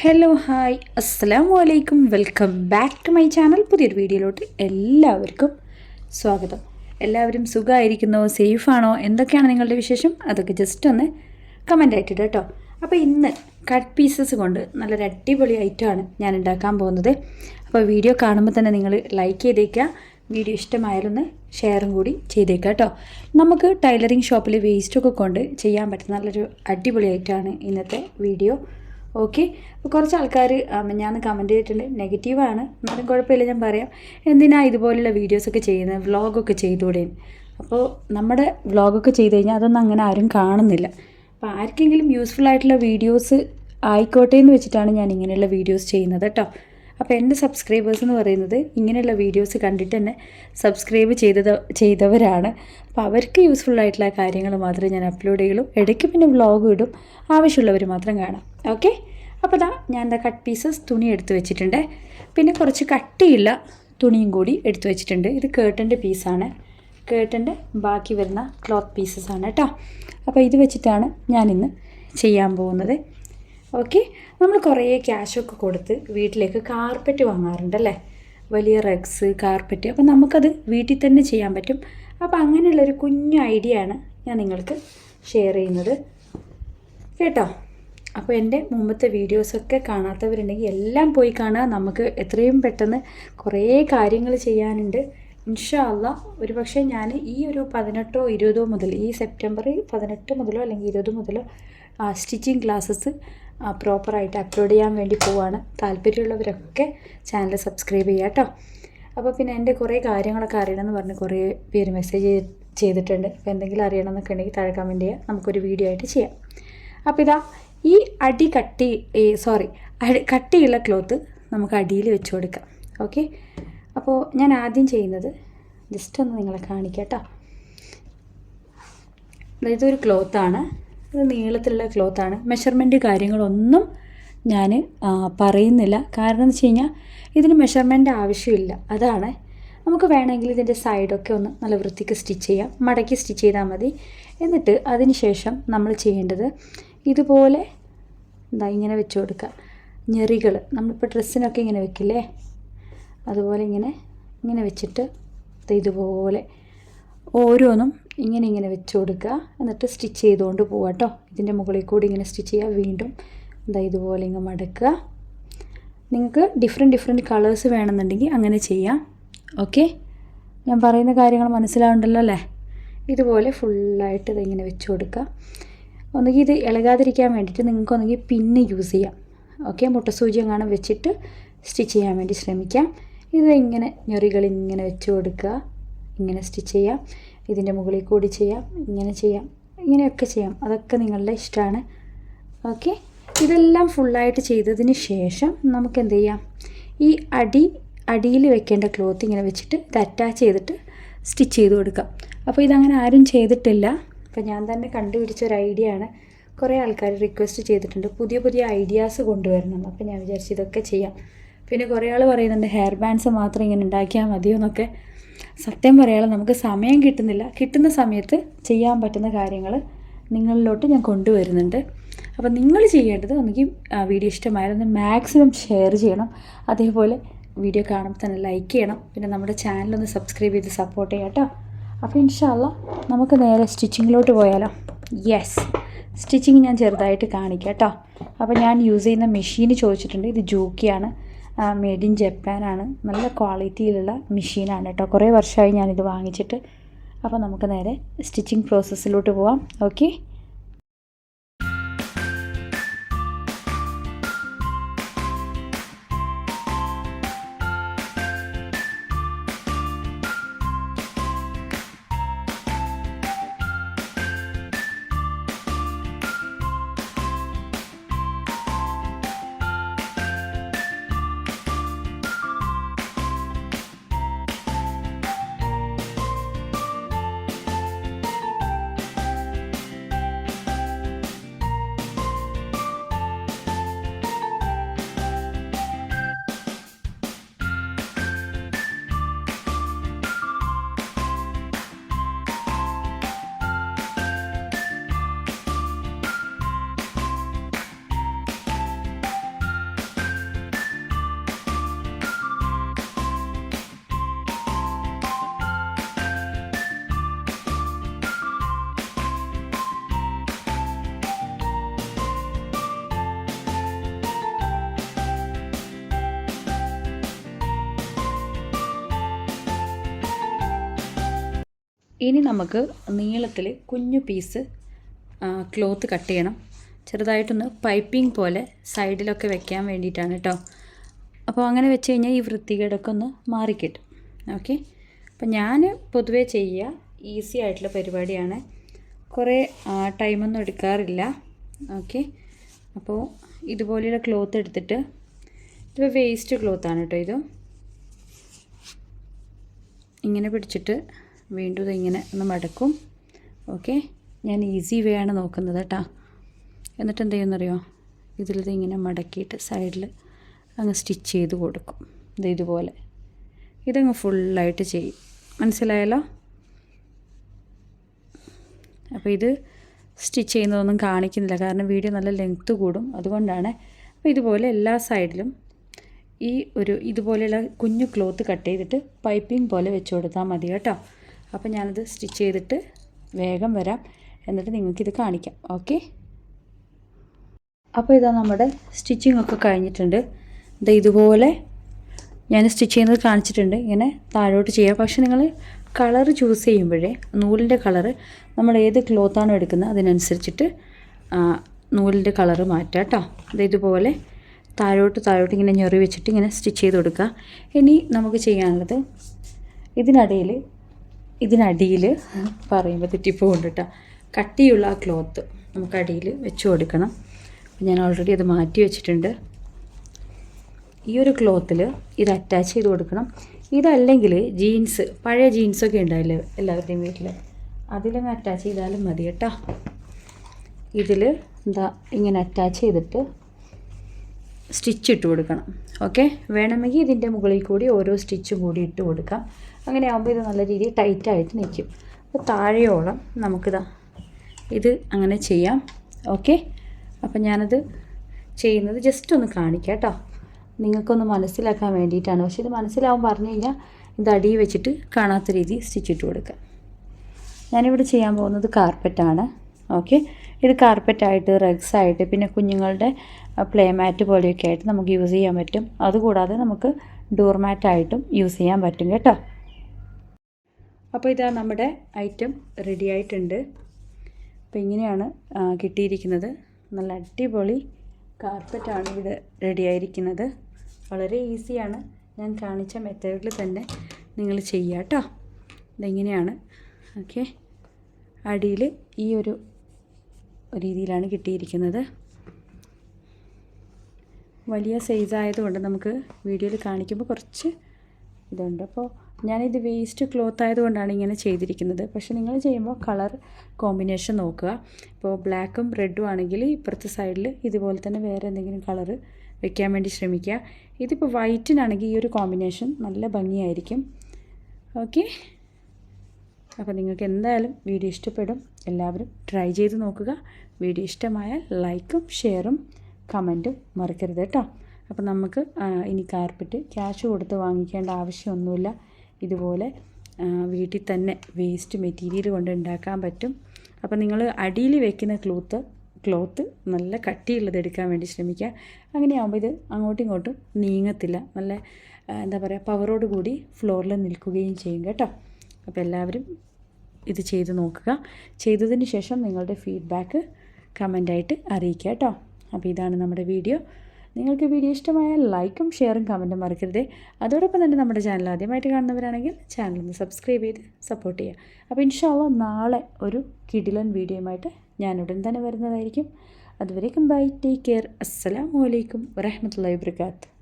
Hello hi അസ്സാം വലൈക്കും welcome back to my channel പുതിയൊരു വീഡിയോയിലോട്ട് എല്ലാവർക്കും സ്വാഗതം. എല്ലാവരും സുഖമായിരിക്കുന്നോ? സേഫാണോ? എന്തൊക്കെയാണ് നിങ്ങളുടെ വിശേഷം? അതൊക്കെ ജസ്റ്റ് ഒന്ന് കമന്റ് ആയിട്ടിട്ട് കേട്ടോ അപ്പോൾ ഇന്ന് കട്ട് പീസസ് കൊണ്ട് നല്ലൊരു അടിപൊളി ഐറ്റമാണ് ഞാൻ ഉണ്ടാക്കാൻ പോകുന്നത്. അപ്പോൾ വീഡിയോ കാണുമ്പോൾ തന്നെ നിങ്ങൾ ലൈക്ക് ചെയ്തേക്കുക വീഡിയോ ഇഷ്ടമായാലൊന്ന് ഷെയറും കൂടി ചെയ്തേക്കുക കേട്ടോ നമുക്ക് ടൈലറിങ് ഷോപ്പിൽ വേസ്റ്റൊക്കെ കൊണ്ട് ചെയ്യാൻ പറ്റുന്ന നല്ലൊരു അടിപൊളി ഐറ്റമാണ് ഇന്നത്തെ വീഡിയോ ഓക്കെ. അപ്പോൾ കുറച്ച് ആൾക്കാർ ഞാൻ കമന്റ് ചെയ്തിട്ടുണ്ട്. നെഗറ്റീവാണ് എന്നാലും കുഴപ്പമില്ല ഞാൻ പറയാം. എന്തിനാ ഇതുപോലുള്ള വീഡിയോസൊക്കെ ചെയ്യുന്നത് വ്ളോഗൊക്കെ ചെയ്തുകൂടെ? അപ്പോൾ നമ്മുടെ വ്ളോഗൊക്കെ ചെയ്ത് കഴിഞ്ഞാൽ അതൊന്നും അങ്ങനെ ആരും കാണുന്നില്ല. അപ്പോൾ ആർക്കെങ്കിലും യൂസ്ഫുൾ ആയിട്ടുള്ള വീഡിയോസ് ആയിക്കോട്ടെ എന്ന് വെച്ചിട്ടാണ് ഞാൻ ഇങ്ങനെയുള്ള വീഡിയോസ് ചെയ്യുന്നത് കേട്ടോ അപ്പോൾ എന്റെ സബ്സ്ക്രൈബേഴ്സ് എന്ന് പറയുന്നത് ഇങ്ങനെയുള്ള വീഡിയോസ് കണ്ടിട്ട് തന്നെ സബ്സ്ക്രൈബ് ചെയ്തത് ചെയ്തവരാണ്. അപ്പോൾ അവർക്ക് യൂസ്ഫുൾ ആയിട്ടുള്ള കാര്യങ്ങൾ മാത്രമേ ഞാൻ അപ്ലോഡ് ചെയ്യുള്ളൂ ഇടയ്ക്ക് പിന്നെ വ്ളോഗ് ഇടും. ആവശ്യമുള്ളവർ മാത്രം കാണാം. ഓക്കെ അപ്പോൾ ദാ ഞാൻ എന്താ കട്ട് പീസസ് തുണി എടുത്ത് വെച്ചിട്ടുണ്ട്. പിന്നെ കുറച്ച് കട്ടിയുള്ള തുണിയും കൂടി എടുത്ത് വെച്ചിട്ടുണ്ട്. ഇത് കേട്ടന്റെ പീസാണ് കേട്ടന്റെ ബാക്കി വരുന്ന ക്ലോത്ത് പീസസ് ആണ് കേട്ടോ അപ്പോൾ ഇത് വെച്ചിട്ടാണ് ഞാനിന്ന് ചെയ്യാൻ പോകുന്നത്. ഓക്കെ നമ്മൾ കുറേ ക്യാഷൊക്കെ കൊടുത്ത് വീട്ടിലേക്ക് കാർപ്പറ്റ് വാങ്ങാറുണ്ട് അല്ലേ? വലിയ റഗ്സ് കാർപ്പറ്റ് അപ്പോൾ നമുക്കത് വീട്ടിൽ തന്നെ ചെയ്യാൻ പറ്റും. അപ്പോൾ അങ്ങനെയുള്ളൊരു കുഞ്ഞു ഐഡിയ ആണ് ഞാൻ നിങ്ങൾക്ക് ഷെയർ ചെയ്യുന്നത്. കേട്ടോ? അപ്പോൾ എന്റെ മുമ്പത്തെ വീഡിയോസൊക്കെ കാണാത്തവരുണ്ടെങ്കിൽ എല്ലാം പോയി കാണുക. നമുക്ക് എത്രയും പെട്ടെന്ന് കുറേ കാര്യങ്ങൾ ചെയ്യാനുണ്ട്. ഇൻഷാല്ല ഒരു പക്ഷേ ഞാൻ ഈ ഒരു പതിനെട്ടോ ഇരുപതോ മുതൽ ഈ സെപ്റ്റംബർ പതിനെട്ട് മുതലോ അല്ലെങ്കിൽ ഇരുപത് മുതലോ സ്റ്റിച്ചിങ് ക്ലാസ്സസ് പ്രോപ്പറായിട്ട് അപ്ലോഡ് ചെയ്യാൻ വേണ്ടി പോവാണ്. താല്പര്യമുള്ളവരൊക്കെ ചാനൽ സബ്സ്ക്രൈബ് ചെയ്യുക കേട്ടോ അപ്പോൾ പിന്നെ എന്റെ കുറേ കാര്യങ്ങളൊക്കെ അറിയണമെന്ന് പറഞ്ഞ് കുറേ പേര് മെസ്സേജ് ചെയ്തിട്ടുണ്ട്. അപ്പോൾ എന്തെങ്കിലും അറിയണമെന്നൊക്കെ ഉണ്ടെങ്കിൽ താഴെ കമന്റ് ചെയ്യുക നമുക്കൊരു വീഡിയോ ആയിട്ട് ചെയ്യാം. അപ്പോൾ ഇതാ ഈ അടി കട്ടി സോറി അടി കട്ടിയുള്ള ക്ലോത്ത് നമുക്ക് അടിയിൽ വെച്ച് കൊടുക്കാം. ഓക്കെ അപ്പോൾ ഞാൻ ആദ്യം ചെയ്യുന്നത് ജസ്റ്റ് ഒന്ന് നിങ്ങളെ കാണിക്കാം കേട്ടോ ഇതൊരു ക്ലോത്താണ് ഇത് നീളത്തിലുള്ള ക്ലോത്താണ് മെഷർമെന്റ് കാര്യങ്ങളൊന്നും ഞാൻ പറയുന്നില്ല. കാരണം എന്ന് വെച്ച് കഴിഞ്ഞാൽ ഇതിന് മെഷർമെന്റ് ആവശ്യമില്ല. അതാണ്. നമുക്ക് വേണമെങ്കിൽ ഇതിന്റെ സൈഡൊക്കെ ഒന്ന് നല്ല വൃത്തിക്ക് സ്റ്റിച്ച് ചെയ്യാം. മടക്കി സ്റ്റിച്ച് ചെയ്താൽ മതി. എന്നിട്ട് അതിന് ശേഷം നമ്മൾ ചെയ്യേണ്ടത് ഇതുപോലെ എന്താ ഇങ്ങനെ വെച്ച് കൊടുക്കുക ഞെറികൾ. നമ്മളിപ്പോൾ ഡ്രസ്സിനൊക്കെ ഇങ്ങനെ വെക്കില്ലേ? അതുപോലെ ഇങ്ങനെ ഇങ്ങനെ വെച്ചിട്ട് ഇതുപോലെ ഓരോന്നും ഇങ്ങനെ ഇങ്ങനെ വെച്ച് കൊടുക്കുക. എന്നിട്ട് സ്റ്റിച്ച് ചെയ്തുകൊണ്ട് പോവുക കേട്ടോ ഇതിന്റെ മുകളിൽ കൂടി ഇങ്ങനെ സ്റ്റിച്ച് ചെയ്യുക. വീണ്ടും എന്താ ഇതുപോലെ ഇങ്ങനെ മടക്കുക. നിങ്ങൾക്ക് ഡിഫറെന്റ് ഡിഫറെന്റ് കളേഴ്സ് വേണമെന്നുണ്ടെങ്കിൽ അങ്ങനെ ചെയ്യാം. ഓക്കെ ഞാൻ പറയുന്ന കാര്യങ്ങൾ മനസ്സിലാവുണ്ടല്ലോ അല്ലേ? ഇതുപോലെ ഫുള്ളായിട്ട് ഇതിങ്ങനെ വെച്ച് കൊടുക്കുക. ഒന്നുകിൽ ഇത് ഇളകാതിരിക്കാൻ വേണ്ടിയിട്ട് നിങ്ങൾക്ക് ഒന്നുകിൽ പിന്ന് യൂസ് ചെയ്യാം. ഓക്കെ മുട്ടസൂചി എങ്ങാനും വെച്ചിട്ട് സ്റ്റിച്ച് ചെയ്യാൻ വേണ്ടി ശ്രമിക്കാം. ഇത് ഇങ്ങനെ ഞൊറികൾ ഇങ്ങനെ വെച്ച് കൊടുക്കുക. ഇങ്ങനെ സ്റ്റിച്ച് ചെയ്യാം. ഇതിന്റെ മുകളിൽ കൂടി ചെയ്യാം ഇങ്ങനെ ചെയ്യാം ഇങ്ങനെയൊക്കെ ചെയ്യാം. അതൊക്കെ നിങ്ങളുടെ ഇഷ്ടമാണ് ഓക്കെ ഇതെല്ലാം ഫുള്ളായിട്ട് ചെയ്തതിന് ശേഷം നമുക്ക് എന്ത് ചെയ്യാം? ഈ അടി അടിയിൽ വെക്കേണ്ട ക്ലോത്ത് ഇങ്ങനെ വെച്ചിട്ട് ഇത് അറ്റാച്ച് ചെയ്തിട്ട് സ്റ്റിച്ച് ചെയ്ത് കൊടുക്കാം. അപ്പോൾ ഇതങ്ങനെ ആരും ചെയ്തിട്ടില്ല. അപ്പോൾ ഞാൻ തന്നെ കണ്ടുപിടിച്ച ഒരു ഐഡിയ ആണ്. കുറേ ആൾക്കാർ റിക്വസ്റ്റ് ചെയ്തിട്ടുണ്ട്. പുതിയ പുതിയ ഐഡിയാസ് കൊണ്ടുവരണം. അപ്പോൾ ഞാൻ വിചാരിച്ചു ഇതൊക്കെ ചെയ്യാം. പിന്നെ കുറേ ആൾ പറയുന്നുണ്ട് ഹെയർ ബാൻഡ്സ് മാത്രം ഇങ്ങനെ ഉണ്ടാക്കിയാൽ മതിയോ എന്നൊക്കെ. സത്യം പറയാതെ നമുക്ക് സമയം കിട്ടുന്നില്ല. കിട്ടുന്ന സമയത്ത് ചെയ്യാൻ പറ്റുന്ന കാര്യങ്ങൾ നിങ്ങളിലോട്ട് ഞാൻ കൊണ്ടുവരുന്നുണ്ട്. അപ്പോൾ നിങ്ങൾ ചെയ്യേണ്ടത് ഒന്നുകിൽ വീഡിയോ ഇഷ്ടമായാലൊന്ന് മാക്സിമം ഷെയർ ചെയ്യണം. അതേപോലെ വീഡിയോ കാണുമ്പോൾ തന്നെ ലൈക്ക് ചെയ്യണം. പിന്നെ നമ്മുടെ ചാനലൊന്ന് സബ്സ്ക്രൈബ് ചെയ്ത് സപ്പോർട്ട് ചെയ്യാം കേട്ടോ. അപ്പോൾ ഇൻഷാല്ല നമുക്ക് നേരെ സ്റ്റിച്ചിങ്ങിലോട്ട് പോയാലോ. യെസ് സ്റ്റിച്ചിങ് ഞാൻ ചെറുതായിട്ട് കാണിക്കാം കേട്ടോ. അപ്പോൾ ഞാൻ യൂസ് ചെയ്യുന്ന മെഷീൻ ചോദിച്ചിട്ടുണ്ട്. ഇത് ജൂക്കിയാണ്. മെയ്ഡ് ഇൻ ജപ്പാനാണ് നല്ല ക്വാളിറ്റിയിലുള്ള മെഷീനാണ് കേട്ടോ കുറേ വർഷമായി ഞാനിത് വാങ്ങിച്ചിട്ട്. അപ്പോൾ നമുക്ക് നേരെ സ്റ്റിച്ചിങ് പ്രോസസ്സിലോട്ട് പോവാം. ഓക്കെ ഇനി നമുക്ക് നീളത്തിൽ കുഞ്ഞു പീസ് ക്ലോത്ത് കട്ട് ചെയ്യണം. ചെറുതായിട്ടൊന്ന് പൈപ്പിംഗ് പോലെ സൈഡിലൊക്കെ വെക്കാൻ വേണ്ടിയിട്ടാണ് കേട്ടോ അപ്പോൾ അങ്ങനെ വെച്ച് കഴിഞ്ഞാൽ ഈ വൃത്തികേടൊക്കെ ഒന്ന് മാറിക്കിട്ടും. ഓക്കെ? അപ്പം ഞാൻ പൊതുവേ ചെയ്യുക ഈസി ആയിട്ടുള്ള പരിപാടിയാണ്. കുറേ ടൈമൊന്നും എടുക്കാറില്ല. ഓക്കെ? അപ്പോൾ ഇതുപോലെയുള്ള ക്ലോത്ത് എടുത്തിട്ട് ഇതിപ്പോൾ വേസ്റ്റ് ക്ലോത്താണ് കേട്ടോ ഇത്. ഇങ്ങനെ പിടിച്ചിട്ട് വീണ്ടും ഇതിങ്ങനെ ഒന്ന് മടക്കും. ഓക്കെ ഞാൻ ഈസി വേ ആണ് നോക്കുന്നത് കേട്ടോ എന്നിട്ട് എന്ത് ചെയ്യുമെന്നറിയോ ഇതിലിത് ഇങ്ങനെ മടക്കിയിട്ട് സൈഡിൽ അങ്ങ് സ്റ്റിച്ച് ചെയ്ത് കൊടുക്കും. ഇത് ഇതുപോലെ. ഇതങ്ങ് ഫുള്ളായിട്ട് ചെയ്യും. മനസ്സിലായല്ലോ? അപ്പോൾ ഇത് സ്റ്റിച്ച് ചെയ്യുന്നതൊന്നും കാണിക്കുന്നില്ല. കാരണം വീഡിയോ നല്ല ലെങ്ത്ത് കൂടും. അതുകൊണ്ടാണ് അപ്പോൾ ഇതുപോലെ എല്ലാ സൈഡിലും ഈ ഒരു ഇതുപോലെയുള്ള കുഞ്ഞു ക്ലോത്ത് കട്ട് ചെയ്തിട്ട് പൈപ്പിംഗ് പോലെ വെച്ച് കൊടുത്താൽ മതി കേട്ടോ. അപ്പോൾ ഞാനത് സ്റ്റിച്ച് ചെയ്തിട്ട് വേഗം വരാം. എന്നിട്ട് നിങ്ങൾക്കിത് കാണിക്കാം. ഓക്കെ? അപ്പോൾ ഇതാ നമ്മുടെ സ്റ്റിച്ചിങ് ഒക്കെ കഴിഞ്ഞിട്ടുണ്ട്. ഇത് ഇതുപോലെ ഞാൻ സ്റ്റിച്ച് ചെയ്യുന്നത് കാണിച്ചിട്ടുണ്ട്. ഇങ്ങനെ താഴോട്ട് ചെയ്യാം. പക്ഷേ നിങ്ങൾ കളർ ചൂസ് ചെയ്യുമ്പോഴേ നൂലിന്റെ കളറ് നമ്മൾ ഏത് ക്ലോത്താണോ എടുക്കുന്നത് അതിനനുസരിച്ചിട്ട് നൂലിന്റെ കളറ് മാറ്റാം കേട്ടോ. അത് ഇതുപോലെ താഴോട്ട് താഴോട്ട് ഇങ്ങനെ ഞെറി വെച്ചിട്ട് ഇങ്ങനെ സ്റ്റിച്ച് ചെയ്ത് കൊടുക്കുക. ഇനി നമുക്ക് ചെയ്യാനുള്ളത് ഇതിനടിയിൽ ഇതിനടിയിൽ പറയുമ്പോൾ തെറ്റിപ്പോകുന്നുണ്ട് കേട്ടോ കട്ടിയുള്ള ആ ക്ലോത്ത് നമുക്കടിയിൽ വെച്ച് കൊടുക്കണം. ഞാൻ ഓൾറെഡി അത് മാറ്റി വെച്ചിട്ടുണ്ട്. ഈ ഒരു ക്ലോത്തിൽ ഇത് അറ്റാച്ച് ചെയ്ത് കൊടുക്കണം. ഇതല്ലെങ്കിൽ ജീൻസ് പഴയ ജീൻസൊക്കെ ഉണ്ടാവില്ലേ എല്ലാവരുടെയും വീട്ടിൽ? അതിലങ്ങ് അറ്റാച്ച് ചെയ്താലും മതി കേട്ടോ ഇതിൽ എന്താ ഇങ്ങനെ അറ്റാച്ച് ചെയ്തിട്ട് സ്റ്റിച്ച് ഇട്ട് കൊടുക്കണം. ഓക്കെ വേണമെങ്കിൽ ഇതിന്റെ മുകളിൽ കൂടി ഓരോ സ്റ്റിച്ചും കൂടി ഇട്ട് കൊടുക്കാം. അങ്ങനെ ആകുമ്പോൾ ഇത് നല്ല രീതിയിൽ ടൈറ്റായിട്ട് നിൽക്കും. അപ്പോൾ താഴെയോളം നമുക്കിതാ ഇത് അങ്ങനെ ചെയ്യാം. ഓക്കെ അപ്പം ഞാനത് ചെയ്യുന്നത് ജസ്റ്റ് ഒന്ന് കാണിക്കാം കേട്ടോ. നിങ്ങൾക്കൊന്ന് മനസ്സിലാക്കാൻ വേണ്ടിയിട്ടാണ്. പക്ഷേ ഇത് മനസ്സിലാവും പറഞ്ഞു കഴിഞ്ഞാൽ ഇത് അടിയിൽ വെച്ചിട്ട് കാണാത്ത രീതി സ്റ്റിച്ച് ഇട്ട് കൊടുക്കുക. ഞാനിവിടെ ചെയ്യാൻ പോകുന്നത് കാർപ്പറ്റാണ് ഓക്കെ ഇത് കാർപ്പറ്റായിട്ട് റഗ്സ് ആയിട്ട് പിന്നെ കുഞ്ഞുങ്ങളുടെ പ്ലേ മാറ്റ് പോലെയൊക്കെ ആയിട്ട് നമുക്ക് യൂസ് ചെയ്യാൻ പറ്റും. അതുകൂടാതെ നമുക്ക് ഡോർ മാറ്റായിട്ടും യൂസ് ചെയ്യാൻ പറ്റും കേട്ടോ. അപ്പോൾ ഇതാ നമ്മുടെ ഐറ്റം റെഡി ആയിട്ടുണ്ട്. അപ്പോൾ ഇങ്ങനെയാണ് കിട്ടിയിരിക്കുന്നത്. നല്ല അടിപൊളി കാർപ്പറ്റാണ് ഇവിടെ റെഡി ആയിരിക്കുന്നത്. വളരെ ഈസിയാണ് ഞാൻ കാണിച്ച മെത്തേഡിൽ തന്നെ നിങ്ങൾ ചെയ്യുക കേട്ടോ. ഇതെങ്ങനെയാണ്? ഓക്കെ. അടിയിൽ ഈ ഒരു രീതിയിലാണ് കിട്ടിയിരിക്കുന്നത്. വലിയ സൈസ് ആയതുകൊണ്ട് നമുക്ക് വീഡിയോയിൽ കാണിക്കുമ്പോൾ കുറച്ച് ഇതുണ്ട്. അപ്പോൾ ഞാനിത് വേസ്റ്റ് ക്ലോത്ത് ആയതുകൊണ്ടാണ് ഇങ്ങനെ ചെയ്തിരിക്കുന്നത്. പക്ഷേ നിങ്ങൾ ചെയ്യുമ്പോൾ കളർ കോമ്പിനേഷൻ നോക്കുക. ഇപ്പോൾ ബ്ലാക്കും റെഡും ആണെങ്കിൽ ഇപ്പുറത്തെ സൈഡിൽ ഇതുപോലെ തന്നെ വേറെ എന്തെങ്കിലും കളർ വെക്കാൻ വേണ്ടി ശ്രമിക്കുക. ഇതിപ്പോൾ വൈറ്റിനാണെങ്കിൽ ഈ ഒരു കോമ്പിനേഷൻ നല്ല ഭംഗിയായിരിക്കും. ഓക്കെ അപ്പോൾ നിങ്ങൾക്ക് എന്തായാലും വീഡിയോ ഇഷ്ടപ്പെടും. എല്ലാവരും ട്രൈ ചെയ്ത് നോക്കുക. വീഡിയോ ഇഷ്ടമായാൽ ലൈക്കും ഷെയറും കമന്റും മറക്കരുത് കേട്ടോ. അപ്പോൾ നമുക്ക് ഇനി കാർപ്പറ്റ് ക്യാഷ് കൊടുത്ത് വാങ്ങിക്കേണ്ട ആവശ്യമൊന്നുമില്ല. ഇതുപോലെ വീട്ടിൽ തന്നെ വേസ്റ്റ് മെറ്റീരിയൽ കൊണ്ട് ഉണ്ടാക്കാൻ പറ്റും. അപ്പോൾ നിങ്ങൾ അടിയിൽ വെക്കുന്ന ക്ലോത്ത് ക്ലോത്ത് നല്ല കട്ടിയുള്ളത് എടുക്കാൻ വേണ്ടി ശ്രമിക്കുക. അങ്ങനെയാകുമ്പോൾ ഇത് അങ്ങോട്ടും ഇങ്ങോട്ടും നീങ്ങത്തില്ല. നല്ല എന്താ പറയുക പവറോട് കൂടി ഫ്ലോറിൽ നിൽക്കുകയും ചെയ്യും കേട്ടോ. അപ്പോൾ എല്ലാവരും ഇത് ചെയ്ത് നോക്കുക. ചെയ്തതിന് ശേഷം നിങ്ങളുടെ ഫീഡ്ബാക്ക് കമന്റായിട്ട് അറിയിക്കുക കേട്ടോ അപ്പോൾ ഇതാണ് നമ്മുടെ വീഡിയോ നിങ്ങൾക്ക് വീഡിയോ ഇഷ്ടമായാൽ ലൈക്കും ഷെയറും കമന്റും മറക്കരുത്. അതോടൊപ്പം തന്നെ നമ്മുടെ ചാനൽ ആദ്യമായിട്ട് കാണുന്നവരാണെങ്കിൽ ചാനൽ ഒന്ന് സബ്സ്ക്രൈബ് ചെയ്ത് സപ്പോർട്ട് ചെയ്യുക. അപ്പോൾ ഇൻഷാല്ല നാളെ ഒരു കിടിലൻ വീഡിയോയുമായിട്ട് ഞാൻ ഉടൻ തന്നെ വരുന്നതായിരിക്കും. അതുവരേക്കും ബൈ ടേക്ക് കെയർ അസ്സലാമലൈക്കും വരഹമത്തല്ലാ വാബർക്കാത്തു